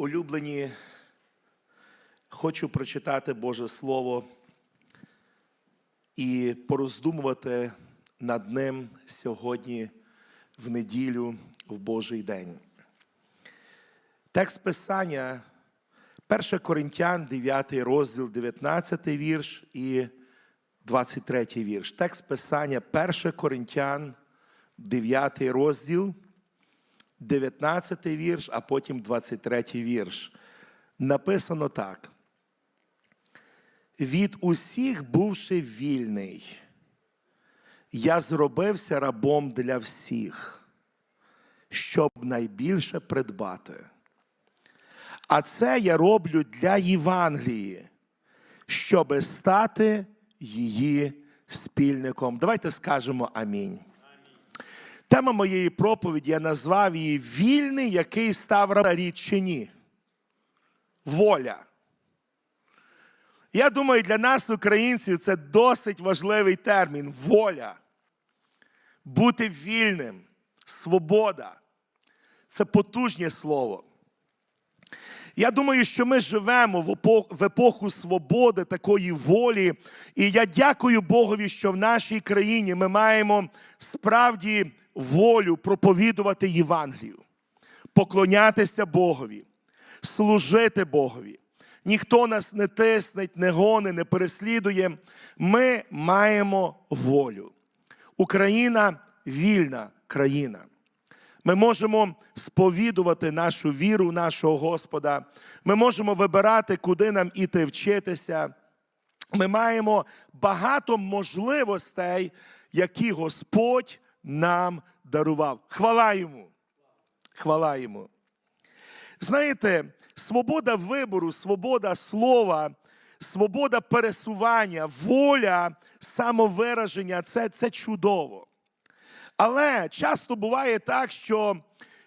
Улюблені, хочу прочитати Боже Слово і пороздумувати над ним сьогодні в неділю, в Божий день. Текст Писання 1 Коринтян, 9 розділ, 19 вірш і 23 вірш. Текст Писання 1 Коринтян, 9 розділ. 19 вірш, а потім 23 вірш. Написано так. Від усіх бувши вільний, я зробився рабом для всіх, щоб найбільше придбати. А це я роблю для Євангелії, щоби стати її спільником. Давайте скажемо амінь. Тема моєї проповіді я назвав її Вільний, який став річ чи ні. Воля. Я думаю, для нас, українців, це досить важливий термін воля. Бути вільним, свобода. Це потужне слово. Я думаю, що ми живемо в епоху, свободи, такої волі. І я дякую Богові, що в нашій країні ми маємо справді волю проповідувати Євангелію, поклонятися Богові, служити Богові. Ніхто нас не тиснеть, не гони, не переслідує. Ми маємо волю. Україна вільна країна. Ми можемо сповідувати нашу віру, нашого Господа. Ми можемо вибирати, куди нам іти вчитися. Ми маємо багато можливостей, які Господь нам дарував. Хвала йому! Хвала йому! Знаєте, свобода вибору, свобода слова, свобода пересування, воля, самовираження це, це чудово. Але часто буває так, що,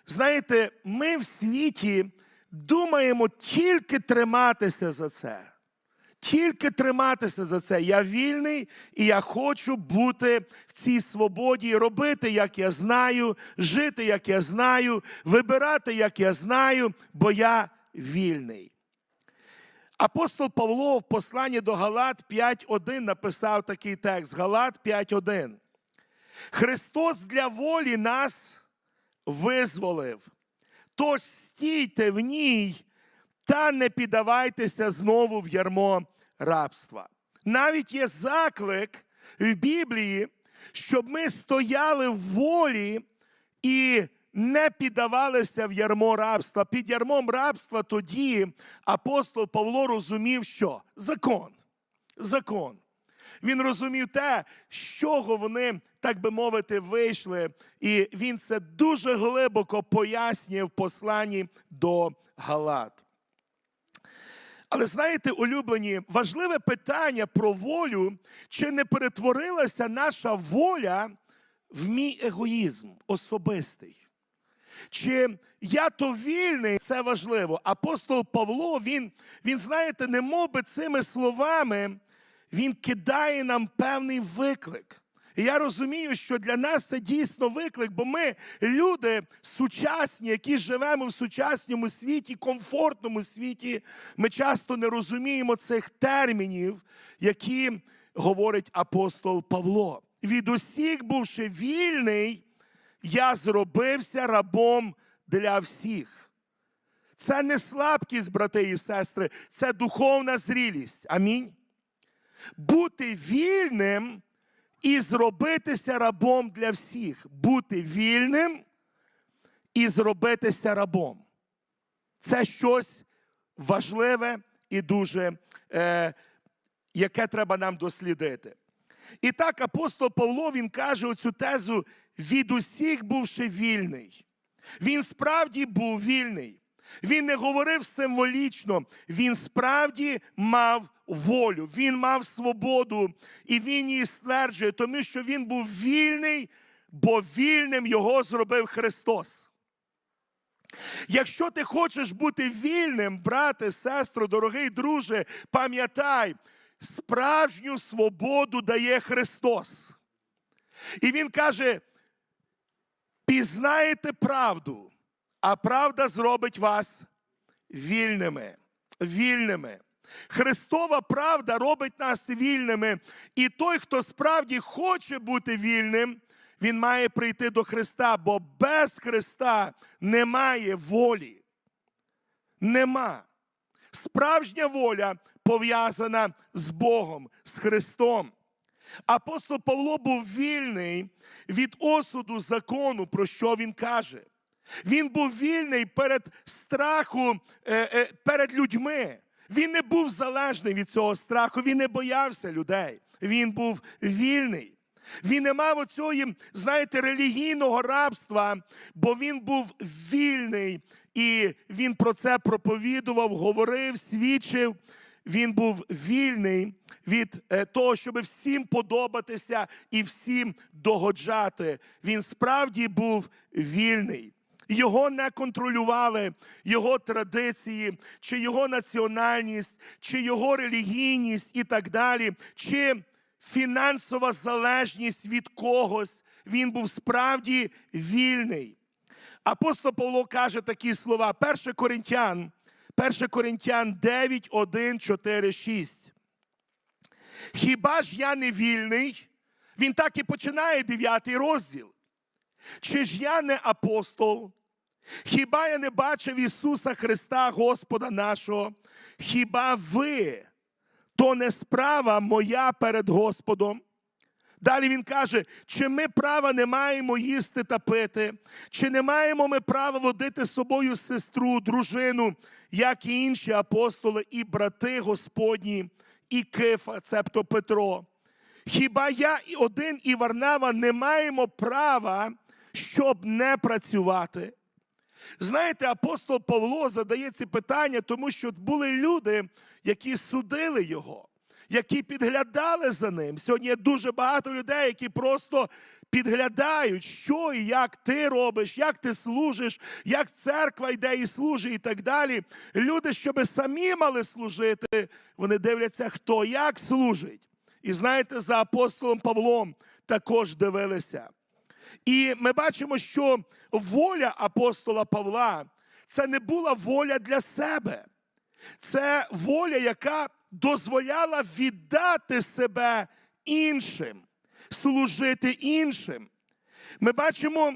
знаєте, ми в світі думаємо тільки триматися за це. Тільки триматися за це. Я вільний і я хочу бути в цій свободі, робити, як я знаю, жити, як я знаю, вибирати, як я знаю, бо я вільний. Апостол Павло в посланні до Галат 5.1 написав такий текст: Галат 5.1. Христос для волі нас визволив. Тож стійте в ній та не піддавайтеся знову в ярмо рабства. Навіть є заклик в Біблії, щоб ми стояли в волі і не піддавалися в ярмо рабства. Під ярмом рабства тоді апостол Павло розумів, що закон. Закон. Він розумів те, з чого вони, так би мовити, вийшли. І він це дуже глибоко пояснює в посланні до Галат. Але знаєте, улюблені, важливе питання про волю, чи не перетворилася наша воля в мій егоїзм особистий? Чи я то вільний, це важливо. Апостол Павло, він, він знаєте, не мов би цими словами, він кидає нам певний виклик. І я розумію, що для нас це дійсно виклик, бо ми люди сучасні, які живемо в сучасному світі, комфортному світі. Ми часто не розуміємо цих термінів, які говорить апостол Павло. Від усіх, бувши вільний, я зробився рабом для всіх. Це не слабкість, брати і сестри, це духовна зрілість. Амінь. Бути вільним і зробитися рабом для всіх. Бути вільним і зробитися рабом. Це щось важливе і дуже, е, яке треба нам дослідити. І так апостол Павло він каже оцю тезу від усіх бувши вільний. Він справді був вільний. Він не говорив символічно, він справді мав волю, він мав свободу, і він її стверджує, тому що він був вільний, бо вільним його зробив Христос. Якщо ти хочеш бути вільним, брате, сестро, дорогий друже, пам'ятай, справжню свободу дає Христос. І Він каже: пізнаєте правду, а правда зробить вас вільними. Вільними. Христова правда робить нас вільними. І той, хто справді хоче бути вільним, він має прийти до Христа, бо без Христа немає волі. Нема. Справжня воля пов'язана з Богом, з Христом. Апостол Павло був вільний від осуду закону, про що він каже. Він був вільний перед страху, е, е, перед людьми. Він не був залежний від цього страху, він не боявся людей. Він був вільний. Він не мав оцього, знаєте, релігійного рабства, бо він був вільний. І він про це проповідував, говорив, свідчив. Він був вільний від е, того, щоб всім подобатися і всім догоджати. Він справді був вільний. Його не контролювали його традиції, чи його національність, чи його релігійність і так далі, чи фінансова залежність від когось. Він був справді вільний. Апостол Павло каже такі слова: 1 Коринтян, 1 Коринтян 9, 1, 4, 6. Хіба ж я не вільний? Він так і починає 9 розділ. Чи ж я не апостол? Хіба я не бачив Ісуса Христа, Господа нашого? Хіба ви, то не справа моя перед Господом? Далі він каже: чи ми права не маємо їсти та пити, чи не маємо ми права водити з собою сестру, дружину, як і інші апостоли, і брати Господні, і Кифа, цебто Петро. Хіба я і один і Варнава не маємо права, щоб не працювати? Знаєте, апостол Павло задає ці питання, тому що були люди, які судили його, які підглядали за ним. Сьогодні є дуже багато людей, які просто підглядають, що і як ти робиш, як ти служиш, як церква йде і служить, і так далі. Люди, щоб самі мали служити, вони дивляться, хто як служить. І знаєте, за апостолом Павлом також дивилися. І ми бачимо, що воля апостола Павла це не була воля для себе. Це воля, яка дозволяла віддати себе іншим, служити іншим. Ми бачимо,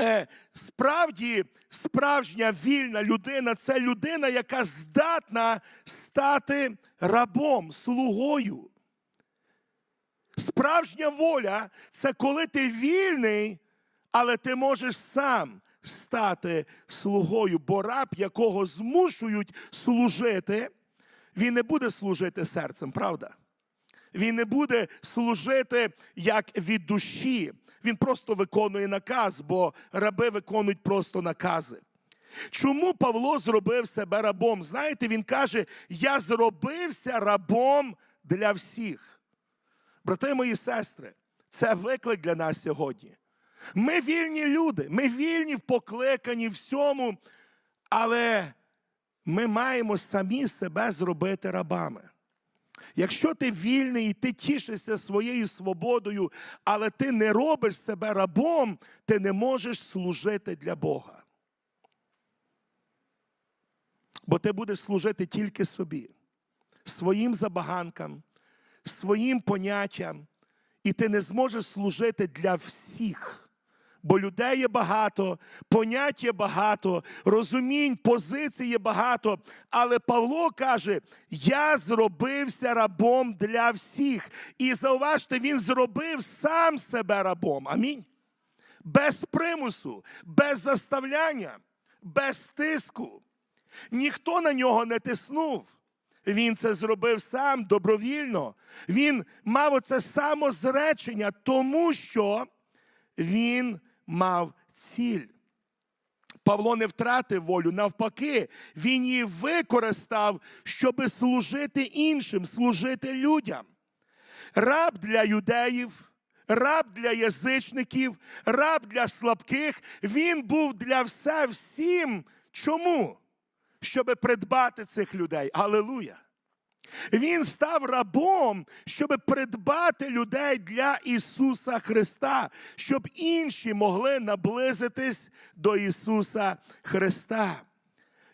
е, справді справжня вільна людина це людина, яка здатна стати рабом, слугою. Справжня воля це коли ти вільний, але ти можеш сам стати слугою, бо раб, якого змушують служити, він не буде служити серцем, правда? Він не буде служити як від душі. Він просто виконує наказ, бо раби виконують просто накази. Чому Павло зробив себе рабом? Знаєте, він каже: Я зробився рабом для всіх. Брати мої сестри, це виклик для нас сьогодні. Ми вільні люди, ми вільні в покликанні всьому, але ми маємо самі себе зробити рабами. Якщо ти вільний і ти тішишся своєю свободою, але ти не робиш себе рабом, ти не можеш служити для Бога. Бо ти будеш служити тільки собі, своїм забаганкам, своїм поняттям, і ти не зможеш служити для всіх. Бо людей є багато, понять є багато, розумінь, позицій є багато. Але Павло каже: я зробився рабом для всіх. І зауважте, він зробив сам себе рабом. Амінь. Без примусу, без заставляння, без тиску. Ніхто на нього не тиснув. Він це зробив сам добровільно. Він мав оце самозречення, тому що він мав ціль. Павло не втратив волю, навпаки, він її використав, щоб служити іншим, служити людям. Раб для юдеїв, раб для язичників, раб для слабких. Він був для все всім. Чому? Щоб придбати цих людей. Аллилуйя! Він став рабом, щоб придбати людей для Ісуса Христа, щоб інші могли наблизитись до Ісуса Христа.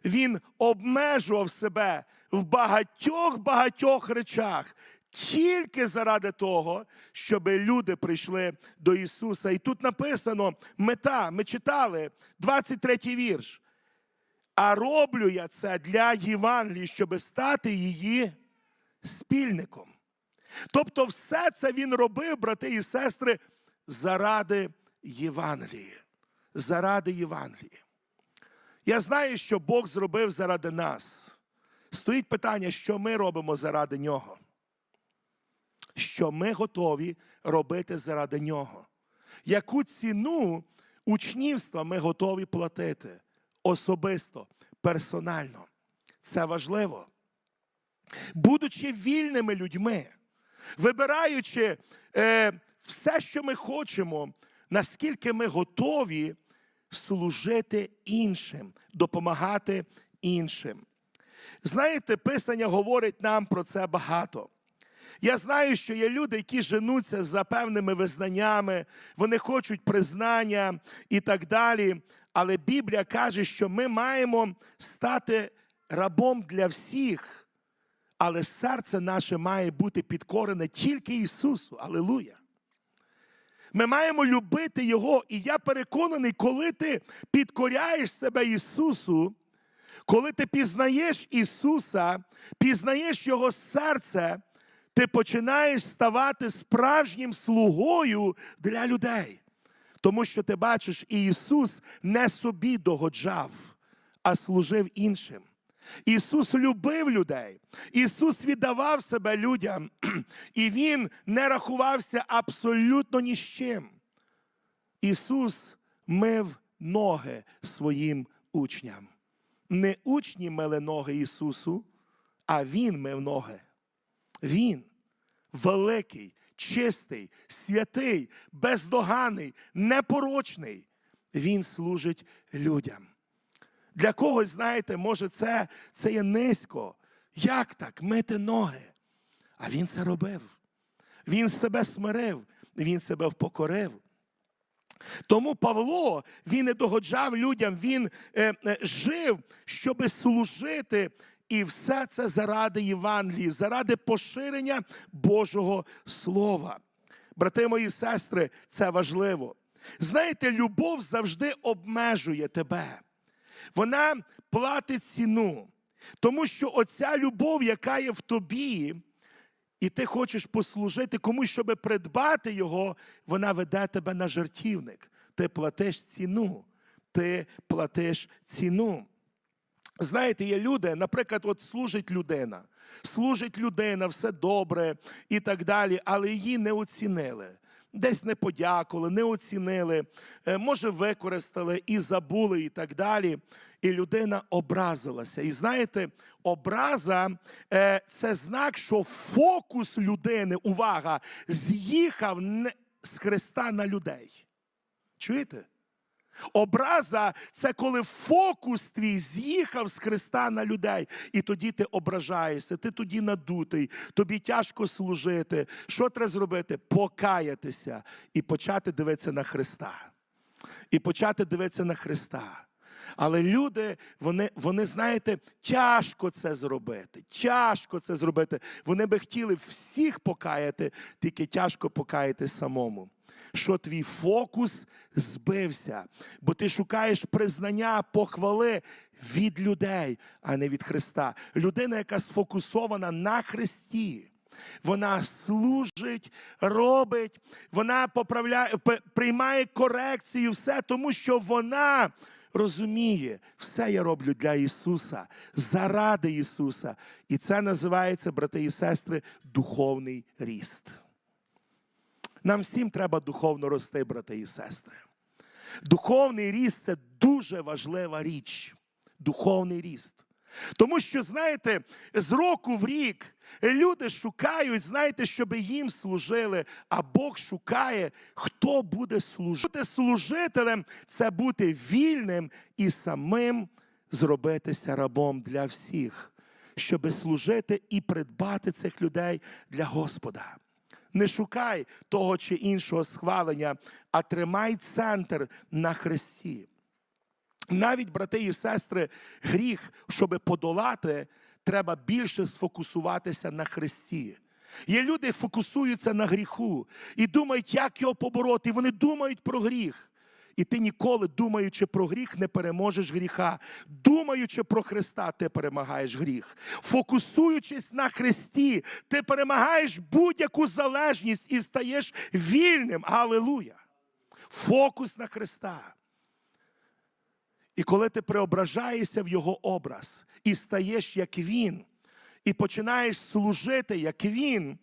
він обмежував себе в багатьох багатьох речах тільки заради того, щоб люди прийшли до Ісуса. І тут написано мета. Ми читали 23 вірш. А роблю я це для Євангелії, щоб стати її спільником. Тобто, все це він робив, брати і сестри, заради Євангелії. Заради Євангелії. Я знаю, що Бог зробив заради нас. Стоїть питання, що ми робимо заради нього. Що ми готові робити заради нього. Яку ціну учнівства ми готові платити особисто, персонально. Це важливо. Будучи вільними людьми, вибираючи е, все, що ми хочемо, наскільки ми готові служити іншим, допомагати іншим. Знаєте, Писання говорить нам про це багато. Я знаю, що є люди, які женуться за певними визнаннями, вони хочуть признання і так далі. Але Біблія каже, що ми маємо стати рабом для всіх, але серце наше має бути підкорене тільки Ісусу. Алілуя. Ми маємо любити Його. І я переконаний, коли ти підкоряєш себе Ісусу, коли ти пізнаєш Ісуса, пізнаєш Його серце, ти починаєш ставати справжнім слугою для людей. Тому що ти бачиш, Ісус не собі догоджав, а служив іншим. Ісус любив людей. Ісус віддавав себе людям, і Він не рахувався абсолютно ні з чим. Ісус мив ноги своїм учням. Не учні мили ноги Ісусу, а Він мив ноги. Він великий, чистий, святий, бездоганий, непорочний. Він служить людям. Для когось, знаєте, може, це, це є низько. Як так? Мити ноги? А він це робив. Він себе смирив, він себе впокорив. Тому Павло він не догоджав людям, він е, е, жив, щоби служити. І все це заради Євангелії, заради поширення Божого Слова. Брати мої сестри, це важливо. Знаєте, любов завжди обмежує тебе. Вона платить ціну. Тому що оця любов, яка є в тобі, і ти хочеш послужити комусь, щоб придбати його, вона веде тебе на жертівник. Ти платиш ціну. Ти платиш ціну. Знаєте, є люди, наприклад, от служить людина, служить людина, все добре і так далі, але її не оцінили. Десь не подякували, не оцінили, е, може, використали і забули, і так далі. І людина образилася. І знаєте, образа е, це знак, що фокус людини, увага, з'їхав з Христа на людей. Чуєте? Образа це коли фокус твій з'їхав з Христа на людей, і тоді ти ображаєшся, ти тоді надутий, тобі тяжко служити. Що треба зробити? Покаятися і почати дивитися на Христа. І почати дивитися на Христа. Але люди, вони, вони, знаєте, тяжко це зробити. Тяжко це зробити. Вони би хотіли всіх покаяти, тільки тяжко покаяти самому що твій фокус збився, бо ти шукаєш признання, похвали від людей, а не від Христа. Людина, яка сфокусована на Христі. Вона служить, робить, вона поправляє, приймає корекцію, все, тому що вона розуміє, все я роблю для Ісуса, заради Ісуса. І це називається, брати і сестри, духовний ріст. Нам всім треба духовно рости, брати і сестри. Духовний ріст це дуже важлива річ. Духовний ріст. Тому що, знаєте, з року в рік люди шукають, знаєте, щоб їм служили, а Бог шукає, хто буде служити. Бути служителем це бути вільним і самим зробитися рабом для всіх, щоб служити і придбати цих людей для Господа. Не шукай того чи іншого схвалення, а тримай центр на Христі. навіть, брати і сестри, гріх, щоб подолати, треба більше сфокусуватися на Христі. Є люди, фокусуються на гріху і думають, як його побороти. І вони думають про гріх. І ти ніколи, думаючи про гріх, не переможеш гріха. Думаючи про Христа, ти перемагаєш гріх. Фокусуючись на Христі, ти перемагаєш будь-яку залежність і стаєш вільним. Алілуя! Фокус на Христа. І коли ти преображаєшся в Його образ і стаєш як Він, і починаєш служити, як Він,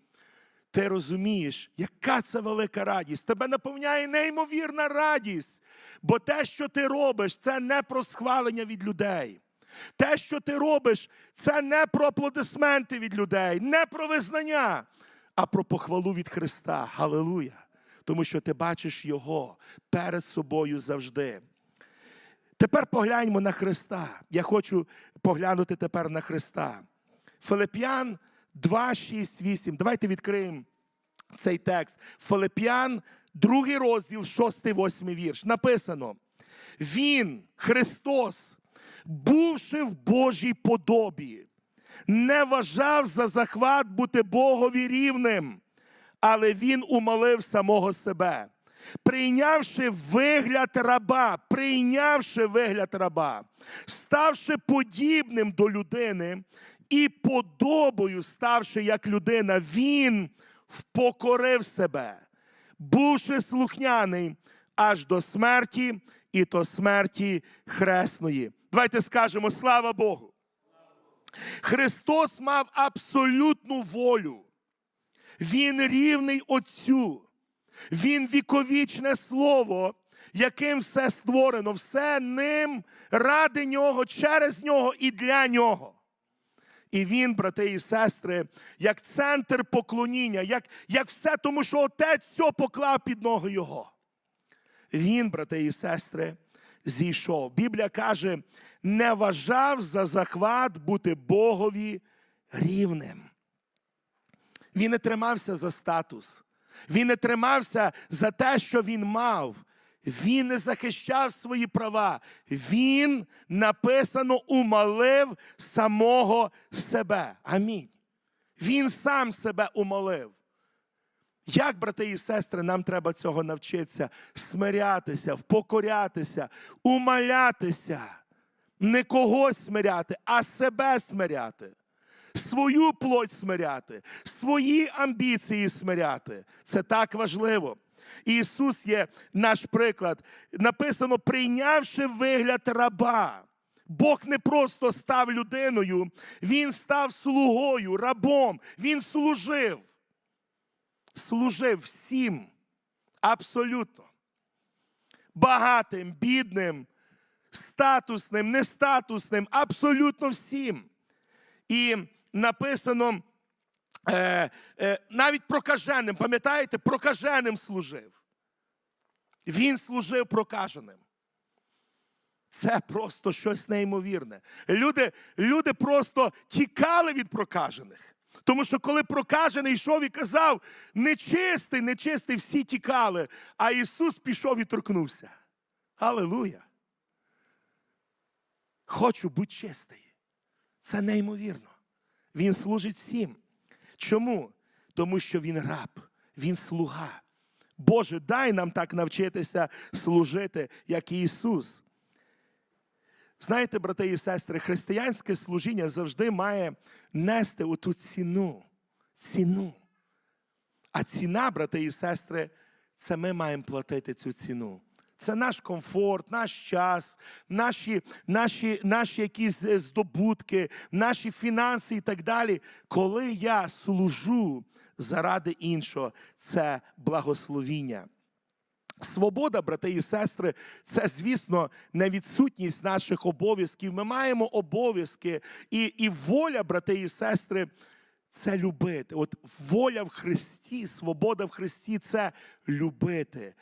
ти розумієш, яка це велика радість. Тебе наповняє неймовірна радість. Бо те, що ти робиш, це не про схвалення від людей. Те, що ти робиш, це не про аплодисменти від людей, не про визнання, а про похвалу від Христа. Галилуя! Тому що ти бачиш Його перед собою завжди. Тепер погляньмо на Христа. Я хочу поглянути тепер на Христа. Филип'ян 2, 6, 8. Давайте відкриємо цей текст. Филип'ян, другий розділ, 6, 8 вірш. Написано: Він, Христос, бувши в Божій подобі, не вважав за захват бути Богові рівним, але він умолив самого себе. Прийнявши вигляд раба, прийнявши вигляд раба, ставши подібним до людини і подобою ставши як людина, він впокорив себе, бувши слухняний аж до смерті, і то смерті хресної. Давайте скажемо слава Богу. Христос мав абсолютну волю. Він рівний Отцю. Він віковічне слово, яким все створено, все ним ради нього, через нього і для нього. І він, брати і сестри, як центр поклоніння, як, як все, тому що отець все поклав під ноги його. Він, брати і сестри, зійшов. Біблія каже, не вважав за захват бути Богові рівним. Він не тримався за статус. Він не тримався за те, що він мав. Він не захищав свої права. Він написано умолив самого себе. Амінь. Він сам себе умолив. Як, брати і сестри, нам треба цього навчитися, смирятися, впокорятися, умолятися, не когось смиряти, а себе смиряти свою плоть смиряти, свої амбіції смиряти. Це так важливо. Ісус є наш приклад. Написано, прийнявши вигляд раба. Бог не просто став людиною, Він став слугою, рабом. Він служив. Служив всім. Абсолютно. Багатим, бідним, статусним, нестатусним, абсолютно всім. І написано е, е, навіть прокаженим, пам'ятаєте, прокаженим служив. Він служив прокаженим. Це просто щось неймовірне. Люди, люди просто тікали від прокажених. Тому що коли прокажений йшов і казав, нечистий, нечистий, всі тікали, а Ісус пішов і торкнувся. Аллилуйя. Хочу бути чистий. Це неймовірно. Він служить всім. Чому? Тому що він раб, він слуга. Боже, дай нам так навчитися служити, як Ісус. Знаєте, брати і сестри, християнське служіння завжди має нести оту ціну. Ціну. А ціна, брати і сестри, це ми маємо платити цю ціну. Це наш комфорт, наш час, наші наші, наші якісь здобутки, наші фінанси і так далі. Коли я служу заради іншого, це благословіння. Свобода, брати і сестри, це, звісно, не відсутність наших обов'язків. Ми маємо обов'язки і, і воля, брати і сестри. Це любити. От воля в Христі, свобода в Христі це любити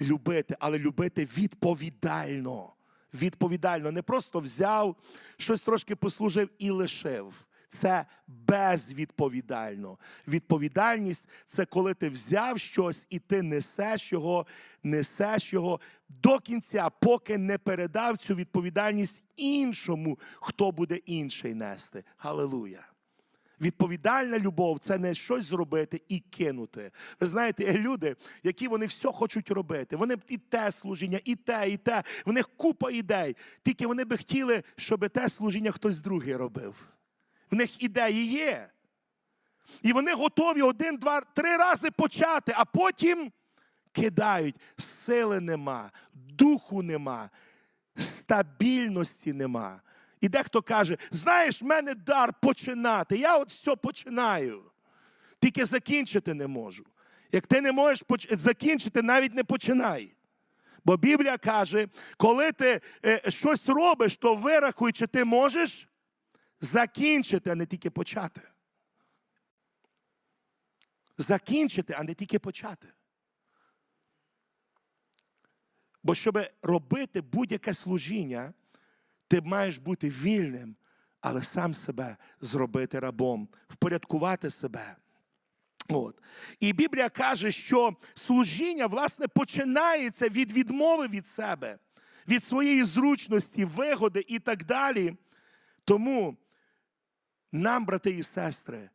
любити, але любити відповідально. Відповідально, не просто взяв, щось трошки послужив і лишив. це безвідповідально. Відповідальність це коли ти взяв щось і ти несеш його, несеш його до кінця, поки не передав цю відповідальність іншому, хто буде інший нести. Галилуя. Відповідальна любов це не щось зробити і кинути. Ви знаєте, люди, які вони все хочуть робити. Вони і те служіння, і те, і те. В них купа ідей. Тільки вони би хотіли, щоб те служіння хтось другий робив. В них ідеї є. І вони готові один, два, три рази почати, а потім кидають. Сили нема, духу нема, стабільності нема. І дехто каже: знаєш, в мене дар починати. Я от все починаю. Тільки закінчити не можу. Як ти не можеш закінчити, навіть не починай. Бо Біблія каже, коли ти е, щось робиш, то вирахуй, чи ти можеш закінчити, а не тільки почати. Закінчити, а не тільки почати. Бо щоб робити будь-яке служіння, ти маєш бути вільним, але сам себе зробити рабом, впорядкувати себе. От. І Біблія каже, що служіння, власне, починається від відмови від себе, від своєї зручності, вигоди і так далі. Тому нам, брати і сестри,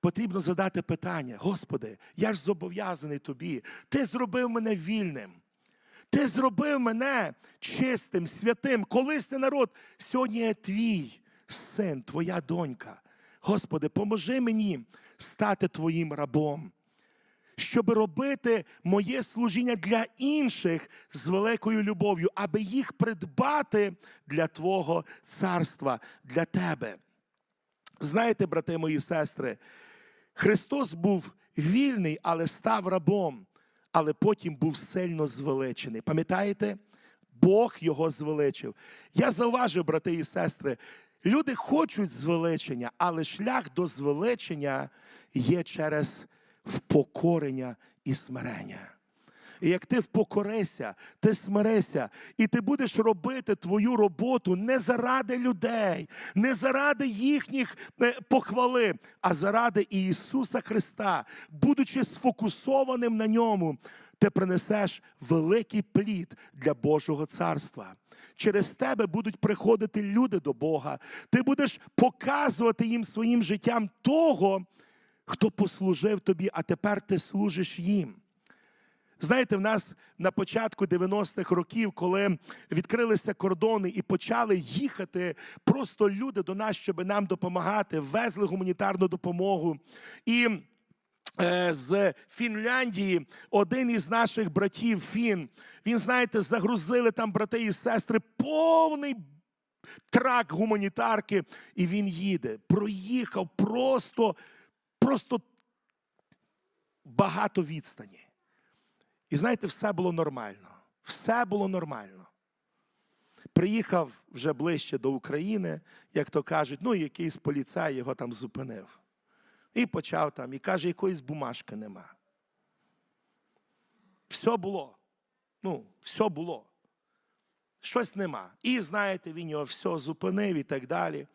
потрібно задати питання: Господи, я ж зобов'язаний тобі. Ти зробив мене вільним. Ти зробив мене чистим, святим. Колись ти народ, сьогодні я твій син, твоя донька. Господи, поможи мені стати твоїм рабом, щоб робити моє служіння для інших з великою любов'ю, аби їх придбати для Твого царства, для тебе. Знаєте, брати мої сестри, Христос був вільний, але став рабом, але потім був сильно звеличений. Пам'ятаєте? Бог його звеличив. Я зауважив, брати і сестри, люди хочуть звеличення, але шлях до звеличення є через впокорення і смирення. І як ти впокорися, ти смирися, і ти будеш робити твою роботу не заради людей, не заради їхніх е, похвали, а заради Ісуса Христа, будучи сфокусованим на ньому, ти принесеш великий плід для Божого царства. Через тебе будуть приходити люди до Бога. Ти будеш показувати їм своїм життям того, хто послужив тобі, а тепер ти служиш їм. Знаєте, в нас на початку 90-х років, коли відкрилися кордони і почали їхати просто люди до нас, щоб нам допомагати, везли гуманітарну допомогу. І е, з Фінляндії один із наших братів Фін, він, знаєте, загрузили там брати і сестри повний трак гуманітарки, і він їде. Проїхав просто, просто багато відстані. І знаєте, все було нормально. Все було нормально. Приїхав вже ближче до України, як то кажуть, ну якийсь поліцай його там зупинив. І почав там, і каже, якоїсь бумажки нема. Все було. Ну, все було. Щось нема. І знаєте, він його все зупинив і так далі.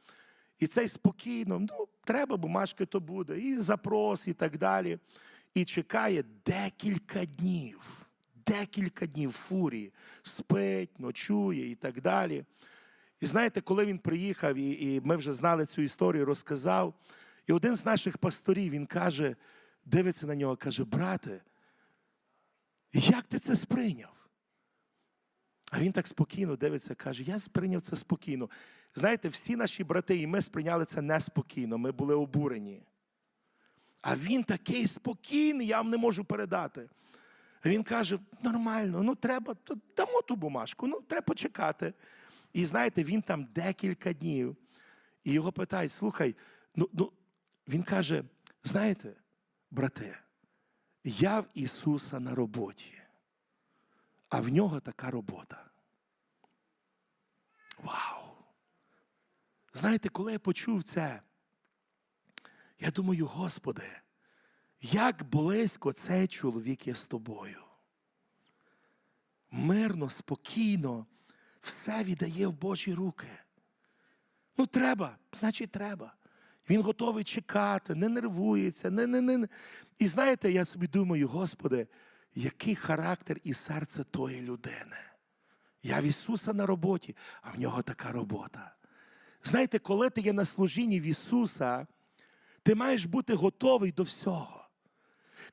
І цей спокійно, ну, треба бумажки, то буде, і запрос, і так далі. І чекає декілька днів, декілька днів фурії, спить, ночує і так далі. І знаєте, коли він приїхав, і, і ми вже знали цю історію, розказав. І один з наших пасторів він каже, дивиться на нього, каже: брате, як ти це сприйняв? А він так спокійно дивиться, каже: Я сприйняв це спокійно. Знаєте, всі наші брати і ми сприйняли це неспокійно, ми були обурені. А він такий спокійний, я вам не можу передати. Він каже: нормально, ну треба, дамо ту бумажку, ну треба почекати. І знаєте, він там декілька днів. І його питають: слухай, ну, ну він каже: знаєте, брате, я в Ісуса на роботі, а в нього така робота. Вау! Знаєте, коли я почув це, я думаю, Господи, як близько цей чоловік є з тобою. Мирно, спокійно, все віддає в Божі руки. Ну, треба, значить, треба. Він готовий чекати, не нервується. Не, не, не. І знаєте, я собі думаю, Господи, який характер і серце тої людини. Я в Ісуса на роботі, а в нього така робота. Знаєте, коли ти є на служінні в Ісуса, ти маєш бути готовий до всього.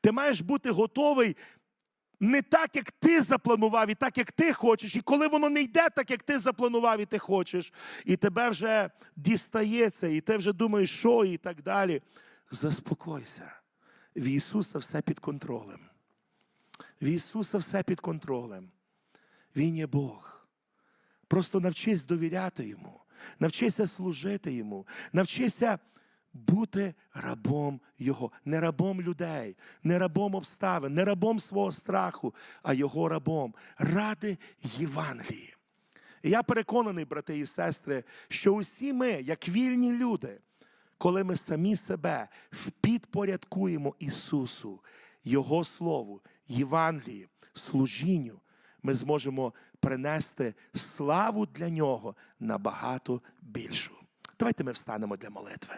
Ти маєш бути готовий не так, як ти запланував, і так, як ти хочеш. І коли воно не йде так, як ти запланував, і ти хочеш, і тебе вже дістається, і ти вже думаєш, що і так далі. Заспокойся. В Ісуса все під контролем. В Ісуса все під контролем. Він є Бог. Просто навчись довіряти Йому, навчися служити Йому, навчися бути рабом Його, не рабом людей, не рабом обставин, не рабом свого страху, а Його рабом ради Євангелії. І я переконаний, брати і сестри, що усі ми, як вільні люди, коли ми самі себе впідпорядкуємо Ісусу, Його Слову, Євангелії, служінню, ми зможемо принести славу для Нього набагато більшу. Давайте ми встанемо для молитви.